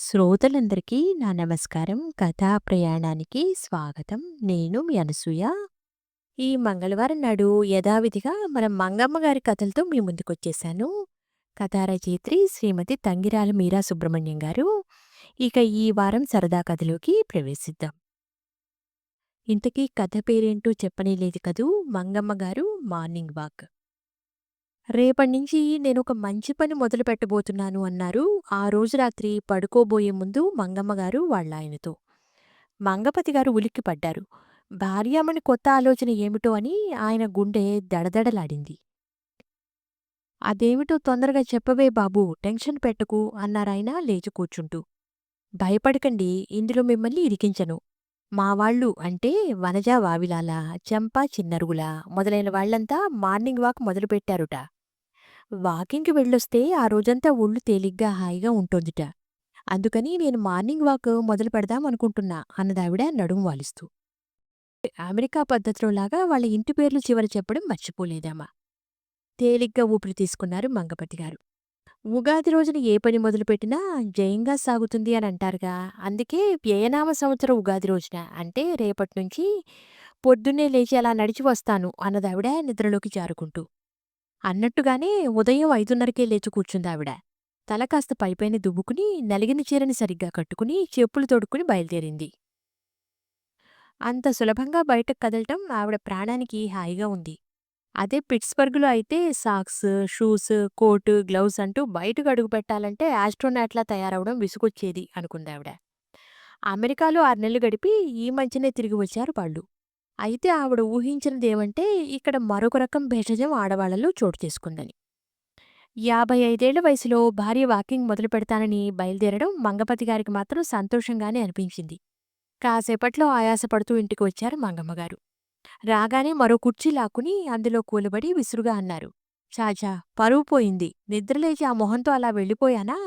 శ్రోతలందరికీ నా నమస్కారం. కథా ప్రయాణానికి స్వాగతం. నేను మీ అనసూయ. ఈ మంగళవారం నాడు యథావిధిగా మన మంగమ్మ గారి కథలతో మీ ముందుకొచ్చేశాను. కథా రచయిత్రి శ్రీమతి తంగిరాల మీరా సుబ్రహ్మణ్యం గారు. ఇక ఈ వారం సరదా కథలోకి ప్రవేశిద్దాం. ఇంతకీ కథ పేరేంటో చెప్పనేలేదు కదూ! మంగమ్మ గారు మార్నింగ్ వాక్. రేపడ్నించి నేను ఒక మంచి పని మొదలు పెట్టబోతున్నాను అన్నారు ఆ రోజు రాత్రి పడుకోబోయే ముందు మంగమ్మగారు వాళ్ళాయనతో. మంగపతి గారు ఉలిక్కిపడ్డారు. భార్యామణి కొత్త ఆలోచన ఏమిటో అని ఆయన గుండె దడదడలాడింది. అదేమిటో తొందరగా చెప్పవే బాబూ టెన్షన్ పెట్టకు అన్నారాయన లేచి కూర్చుంటూ. భయపడకండి ఇందులో మిమ్మల్ని ఇరికించను. మావాళ్ళు అంటే వనజా వావిలాల, చెంప చిన్నరుగుల మొదలైన వాళ్ళంతా మార్నింగ్ వాక్ మొదలుపెట్టారుట. వాకింగ్‌కి వెళ్ళొస్తే ఆ రోజంతా ఒళ్ళు తేలిగ్గా హాయిగా ఉంటోందిట. అందుకని నేను మార్నింగ్ వాక్ మొదలు పెడదాం అనుకుంటున్నా అన్నదావిడ నడుం వాలిస్తూ. అమెరికా పద్ధతిలోలాగా వాళ్ళ ఇంటి పేర్లు చివర చెప్పడం మర్చిపోలేదామ. తేలిగ్గా ఊపిరి తీసుకున్నారు మంగపతిగారు. ఉగాది రోజున ఏ పని మొదలుపెట్టినా జయంగా సాగుతుంది అని అంటారుగా అందుకే వ్యయనామ సంవత్సరం ఉగాది రోజున అంటే రేపట్నుంచి పొద్దున్నే లేచి అలా నడిచి వస్తాను అన్నదావిడ నిద్రలోకి జారుకుంటూ. అన్నట్టుగానే ఉదయం ఐదున్నరకే లేచి కూర్చుందావిడ. తల కాస్త పైపైన దువ్వుకుని నలిగిన చీరని సరిగ్గా కట్టుకుని చెప్పులు తొడుక్కుని బయలుదేరింది. అంత సులభంగా బయటకు కదలటం ఆవిడ ప్రాణానికి హాయిగా ఉంది. అదే పిట్స్బర్గ్‌లో అయితే సాక్స్, షూస్, కోటు, గ్లౌస్ అంటూ బయటకు అడుగు పెట్టాలంటే ఆస్ట్రోనాట్‌లా తయారవడం విసుగొచ్చేది అనుకుందావిడ. అమెరికాలో ఆరు నెలలు గడిపి ఈ మధ్యనే తిరిగి వచ్చారు వాళ్ళు. అయితే ఆవిడ ఊహించినదేమంటే ఇక్కడ మరొక రకం భేషజం ఆడవాళ్ళలో చోటు చేసుకుందని. యాభై ఐదేళ్ళ వయసులో భార్య వాకింగ్ మొదలు పెడతానని బయలుదేరడం మంగపతి గారికి మాత్రం సంతోషంగానే అనిపించింది. కాసేపట్లో ఆయాసపడుతూ ఇంటికి వచ్చారు మంగమ్మగారు. రాగానే మరో కుర్చీ లాక్కుని అందులో కూలబడి విసురుగా అన్నారు. చాచా పరువు పోయింది. నిద్రలేచి ఆ మొహంతో అలా వెళ్ళిపోయానా?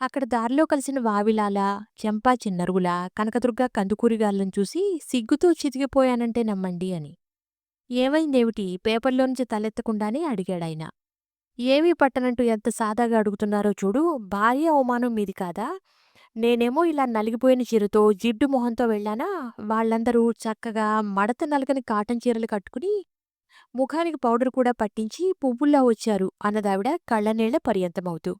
అక్కడ దారిలో కలిసిన వావిలాల, చెంపా చిన్నరుగుల, కనకదుర్గ కందుకూరిగాళ్ళను చూసి సిగ్గుతో చితికిపోయానంటే నమ్మండి అని. ఏమైందేమిటి పేపర్లోంచి తలెత్తకుండానే అడిగాడాయన. ఏమీ పట్టనంటూ ఎంత సాదాగా అడుగుతున్నారో చూడు భార్య అవమానం మీది కాదా? నేనేమో ఇలా నలిగిపోయిన చీరతో జిడ్డు మొహంతో వెళ్ళానా వాళ్ళందరూ చక్కగా మడత నలగని కాటన్ చీరలు కట్టుకుని ముఖానికి పౌడర్ కూడా పట్టించి పువ్వుల్లా వచ్చారు అన్నదావిడ కళ్ళనీళ్ళ పర్యంతమవుతూ.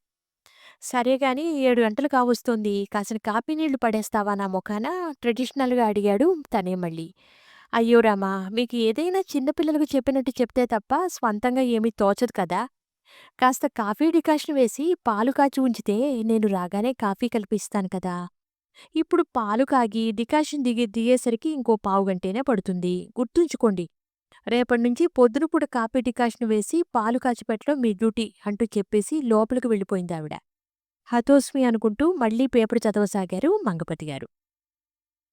సరే గాని ఏడు గంటలు కావస్తుంది కాసిన కాపీ నీళ్ళు పడేస్తావా నా ముఖాన ట్రెడిషనల్‌గా అడిగాడు తనే మళ్ళీ. అయ్యో రామా! మీకు ఏదైనా చిన్నపిల్లలకు చెప్పినట్టు చెప్తే తప్ప స్వంతంగా ఏమీ తోచదు కదా! కాస్త కాఫీ డికాషన్ వేసి పాలు కాచి ఉంచితే నేను రాగానే కాఫీ కలిపిస్తాను కదా! ఇప్పుడు పాలు కాగి డికాషన్ దిగి దిగేసరికి ఇంకో పావుగంటేనే పడుతుంది. గుర్తుంచుకోండి. రేపట్నుంచి పొద్దునపూట కాఫీ డికాషన్ వేసి పాలు కాచిపెట్టడం మీ డ్యూటీ అంటూ చెప్పేసి లోపలికి వెళ్ళిపోయింది ఆవిడ హతోస్మి అనుకుంటూ మళ్ళీ పేపర్ చదవసాగారు మంగపతిగారు.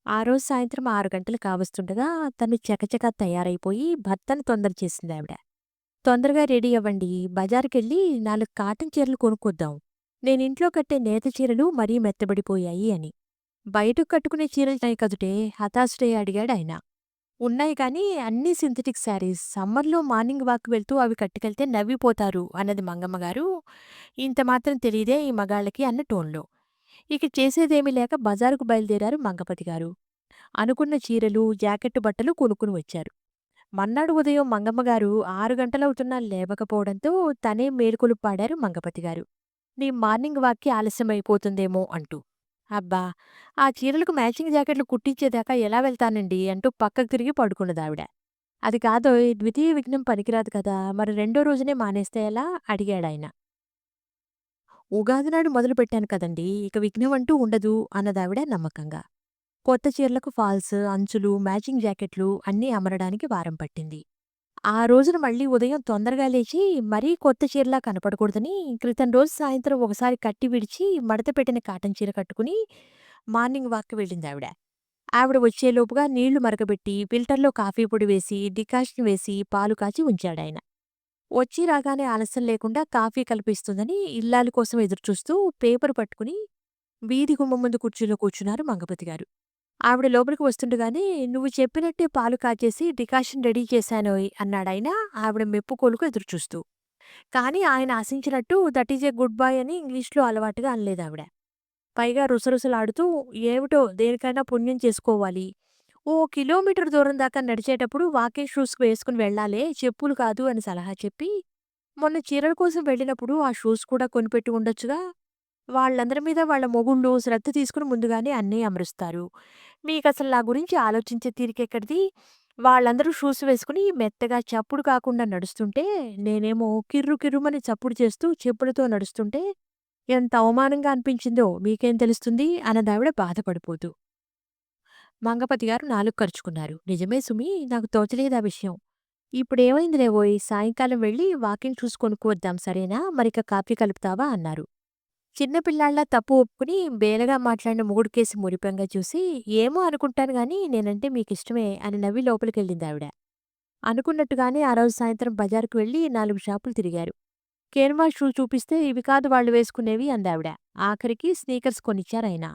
ఆ రోజు సాయంత్రం ఆరు గంటలు కావస్తుండగా తను చకచకా తయారైపోయి భర్తను తొందర చేసింది ఆవిడ తొందరగా రెడీ అవ్వండి బజారుకెళ్ళి నాలుగు కాటన్ చీరలు కొనుక్కొద్దాం. నేనింట్లో కట్టే నేత చీరలు మరీ మెత్తబడిపోయాయి అని. బయటకు కట్టుకునే చీరలున్నాయి కదుటే హతాష్నే అడిగాడు ఆయన ఉన్నాయి కానీ అన్ని సింథటిక్ శారీస్. సమ్మర్‌లో మార్నింగ్ వాక్ వెళ్తూ అవి కట్టుకెళ్తే నవ్విపోతారు అన్నది మంగమ్మగారు. ఇంత మాత్రం తెలియదే ఈ మగాళ్ళకి అన్న టోన్‌లో. ఇక చేసేదేమీ లేక బజారుకు బయలుదేరారు మంగపతిగారు. అనుకున్న చీరలు, జాకెట్టు బట్టలు కొనుక్కుని వచ్చారు. మన్నాడు ఉదయం మంగమ్మగారు ఆరు గంటలవుతున్నా లేవకపోవడంతో తనే మేలుకొలుపు పాడారు మంగపతిగారు. నీ మార్నింగ్ వాక్‌కి ఆలస్యమైపోతుందేమో అంటూ. అబ్బా! ఆ చీరలకు మ్యాచింగ్ జాకెట్లు కుట్టించేదాకా ఎలా వెళ్తానండి అంటూ పక్కకు తిరిగి పడుకున్నదావిడ. అది కాదోయ్ ద్వితీయ విఘ్నం పనికిరాదు కదా! మరి రెండో రోజునే మానేస్తే ఎలా? అడిగాడాయన. ఉగాది నాడు మొదలుపెట్టాను కదండీ! ఇక విఘ్నమంటూ ఉండదు అన్నదావిడ నమ్మకంగా. కొత్త చీరలకు ఫాల్స్, అంచులు, మ్యాచింగ్ జాకెట్లు అన్నీ అమరడానికి వారం పట్టింది. ఆ రోజున మళ్ళీ ఉదయం తొందరగా లేచి మరీ కొత్త చీరలా కనపడకూడదని క్రితం రోజు సాయంత్రం ఒకసారి కట్టి విడిచి మడత పెట్టిన కాటన్ చీర కట్టుకుని మార్నింగ్ వాక్‌కి వెళ్ళింది ఆవిడ ఆవిడ వచ్చేలోపుగా నీళ్ళు మరగబెట్టి ఫిల్టర్‌లో కాఫీ పొడి వేసి, డికాషన్ వేసి పాలు కాచి ఉంచాడాయన. వచ్చి రాగానే ఆలస్యం లేకుండా కాఫీ కలిపిస్తుందని ఇల్లాలి కోసం ఎదురుచూస్తూ పేపర్ పట్టుకుని వీధి గుమ్మ ముందు కుర్చీలో కూర్చున్నారు మంగపతిగారు. ఆవిడ లోపలికి వస్తుండగానే "నువ్వు చెప్పినట్టే పాలు కాచేసి డికాషన్ రెడీ చేశాను అన్నాడాయన ఆవిడ మెప్పుకోలుకు ఎదురుచూస్తూ. కానీ ఆయన ఆశించినట్టు that is a good boy అని ఇంగ్లీష్‌లో అలవాటుగా అనలేదావిడ. పైగా రుసరుసలాడుతూ ఏమిటో దేనికైనా పుణ్యం చేసుకోవాలి. ఓ కిలోమీటర్ దూరం దాకా నడిచేటప్పుడు వాకింగ్ షూస్ వేసుకుని వెళ్ళాలే, చెప్పులు కాదు అని సలహా చెప్పి, మొన్న చీరల కోసం వెళ్ళినప్పుడు ఆ షూస్ కూడా కొనిపెట్టి ఉండొచ్చుగా. వాళ్ళందరి మీద వాళ్ళ మొగుళ్ళు శ్రద్ధ తీసుకుని ముందుగానే అన్నీ అమరుస్తారు. మీకసలు నా గురించి ఆలోచించే తీరికెక్కడిది? వాళ్ళందరూ షూస్ వేసుకుని మెత్తగా చప్పుడు కాకుండా నడుస్తుంటే, నేనేమో కిర్రు కిర్రుమని చప్పుడు చేస్తూ చెప్పులతో నడుస్తుంటే, ఎంత అవమానంగా అనిపించిందో మీకేం తెలుస్తుంది? అన్నదావిడ బాధపడిపోతూ. మంగపతి గారు నాలుక కరుచుకున్నారు. నిజమే సుమీ! నాకు తోచలేదా విషయం. ఇప్పుడేమైందిలేవోయ్! సాయంకాలం వెళ్ళి వాకింగ్ షూస్ కొనుక్కువద్దాం సరేనా? మరిక కాఫీ కలుపుతావా? అన్నారు. చిన్న తప్పు ఒప్పుకుని బేలగా మాట్లాడిన మొగుడికేసి మురిపంగా చూసి, ఏమో అనుకుంటాను గాని నేనంటే మీకిష్టమే అని నవ్వి లోపలికెళ్ళిందావిడ. అనుకున్నట్టుగానే ఆ రోజు సాయంత్రం బజారుకు వెళ్ళి నాలుగు షాపులు తిరిగారు. కేన్వా షూ చూపిస్తే ఇవి కాదు వాళ్ళు వేసుకునేవి అందావిడ. ఆఖరికి స్నీకర్స్ కొనిచ్చారాయన.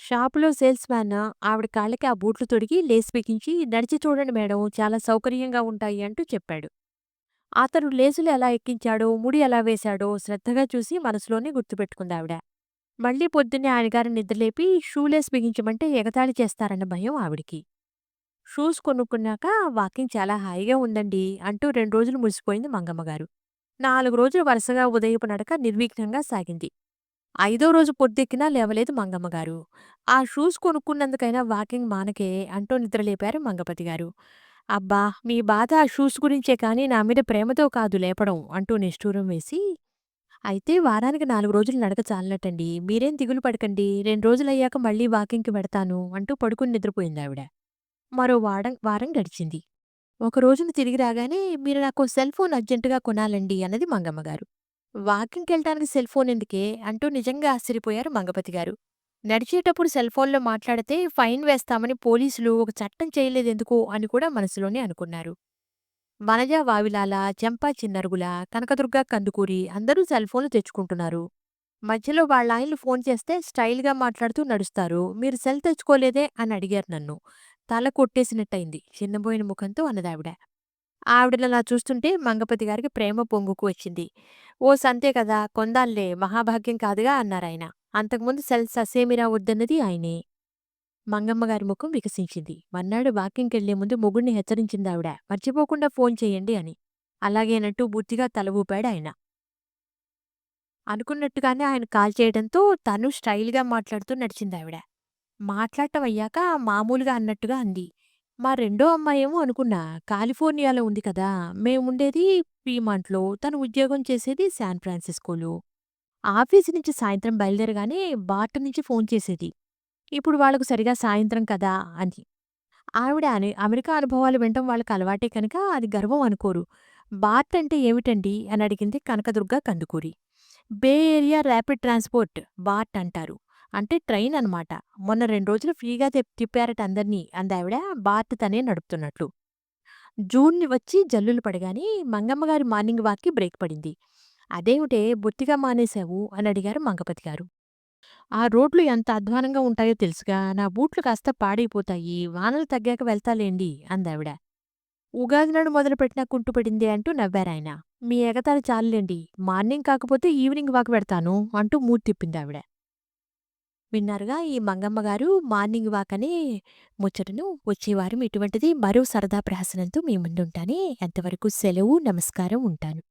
షాపులో సేల్స్ మ్యాన్ ఆవిడ కాళ్ళకి ఆ బూట్లు తొడిగి లేస్ బిగించి నడిచి చూడండి మేడం చాలా సౌకర్యంగా ఉంటాయి అంటూ చెప్పాడు. అతను లేసులు ఎలా ఎక్కించాడో, ముడి ఎలా వేశాడో శ్రద్ధగా చూసి మనసులోనే గుర్తుపెట్టుకుందావిడ. మళ్ళీ పొద్దున్నే ఆయనగారిని నిద్రలేపి షూలేస్ బిగించమంటే ఎగతాళి చేస్తారన్న భయం ఆవిడికి. షూస్ కొనుక్కున్నాక వాకింగ్ చాలా హాయిగా ఉందండి అంటూ రెండు రోజులు మురిసిపోయింది మంగమ్మగారు. నాలుగు రోజులు వరుసగా ఉదయపు నడక నిర్విఘ్నంగా సాగింది. ఐదో రోజు పొద్దెక్కినా లేవలేదు మంగమ్మగారు. ఆ షూస్ కొనుక్కున్నందుకైనా వాకింగ్ మానకే అంటూ నిద్రలేపారు మంగపతి గారు అబ్బా! మీ బాధ ఆ షూస్ గురించే కానీ నా మీద ప్రేమతో కాదు లేపడం అంటూ నిష్ఠూరం వేసి, అయితే వారానికి నాలుగు రోజులు నడక చాలనట్టండి. మీరేం దిగులు పడకండి. రెండు రోజులయ్యాక మళ్ళీ వాకింగ్‌కి పెడతాను అంటూ పడుకుని నిద్రపోయింది ఆవిడ మరో వారం వారం గడిచింది. ఒక రోజున తిరిగి రాగానే మీరు నాకు సెల్ ఫోన్ అర్జెంటుగా కొనాలండి అన్నది మంగమ్మగారు. వాకింగ్‌కెళ్ళటానికి సెల్ ఫోన్ ఎందుకే అంటూ నిజంగా ఆశ్చర్యపోయారు మంగపతిగారు. నడిచేటప్పుడు సెల్ ఫోన్‌లో మాట్లాడితే ఫైన్ వేస్తామని పోలీసులు ఒక చట్టం చేయలేదెందుకో అని కూడా మనసులోనే అనుకున్నారు. వనజ వావిలాల, చెంపా చిన్నరుగుల, కనకదుర్గ కందుకూరి అందరూ సెల్ ఫోన్లు తెచ్చుకుంటున్నారు. మధ్యలో వాళ్ళ ఆయనలు ఫోన్ చేస్తే స్టైల్‌గా మాట్లాడుతూ నడుస్తారు. మీరు సెల్ తెచ్చుకోలేదే అని అడిగారు నన్ను. తల కొట్టేసినట్టయింది చిన్నబోయిన ముఖంతో అన్నదావిడ. నా చూస్తుంటే మంగపతి గారికి ప్రేమ పొంగుకు వచ్చింది. ఓ సంతే కదా కొందాల్లే మహాభాగ్యం కాదుగా అన్నారాయన. అంతకుముందు సెల్ ససేమిరా వద్దన్నది ఆయనే. మంగమ్మగారి ముఖం వికసించింది. మర్నాడు వాకింగ్‌కెళ్ళే ముందు మొగుణ్ణి హెచ్చరించిందావిడ. మర్చిపోకుండా ఫోన్ చేయండి అని. అలాగేనంటూ బుద్ధిగా తల ఆయన అనుకున్నట్టుగానే ఆయన కాల్ చేయడంతో తను స్టైల్‌గా మాట్లాడుతూ నడిచింది ఆవిడ మాట్లాడటం అయ్యాక మామూలుగా అన్నట్టుగా అంది. మా రెండో అమ్మాయేమో అనుకున్నా కాలిఫోర్నియాలో ఉంది కదా! మేముండేది పీమాంట్‌లో. తను ఉద్యోగం చేసేది శాన్ ఫ్రాన్సిస్కోలో. ఆఫీసు నుంచి సాయంత్రం బయలుదేరగానే బార్ట్ నుంచి ఫోన్ చేసేది. ఇప్పుడు వాళ్ళకు సరిగా సాయంత్రం కదా అని. ఆవిడ అని అమెరికా అనుభవాలు వినటం వాళ్ళకి అలవాటే కనుక అది గర్వం అనుకోరు. బార్ట్ అంటే ఏమిటండి అని అడిగింది Kanakadurga Kandukuri. Bay area rapid transport BART అంటారు. అంటే ట్రైన్ అనమాట. మొన్న రెండు రోజులు ఫ్రీగా తిప్పారట అందరినీ అందావిడ బార్ట్ తనే నడుపుతున్నట్లు. జూన్ వచ్చి జల్లులు పడగానే మంగమ్మగారి మార్నింగ్ వాక్‌కి బ్రేక్ పడింది. అదేమిటే బొత్తిగా మానేశావు అని అడిగారు మంగపతిగారు. ఆ రోడ్లు ఎంత అధ్వానంగా ఉంటాయో తెలుసుగా నా బూట్లు కాస్త పాడైపోతాయి. వానలు తగ్గాక వెళ్తాలేండి అందావిడ. ఉగాది నాడు మొదలుపెట్టినా కుంటుపడిందే అంటూ నవ్వారాయన. మీ ఎగతాలు చాలులేండి. మార్నింగ్ కాకపోతే ఈవినింగ్ వాక్ పెడతాను అంటూ మూతి తిప్పిందావిడ. విన్నారుగా ఈ మంగమ్మగారు మార్నింగ్ వాక్ అనే ముచ్చటను. వచ్చేవారం ఇటువంటిది మరో సరదా ప్రహసనంతో మీ ముందుంటానే. ఎంతవరకు సెలవు. నమస్కారం. ఉంటాను.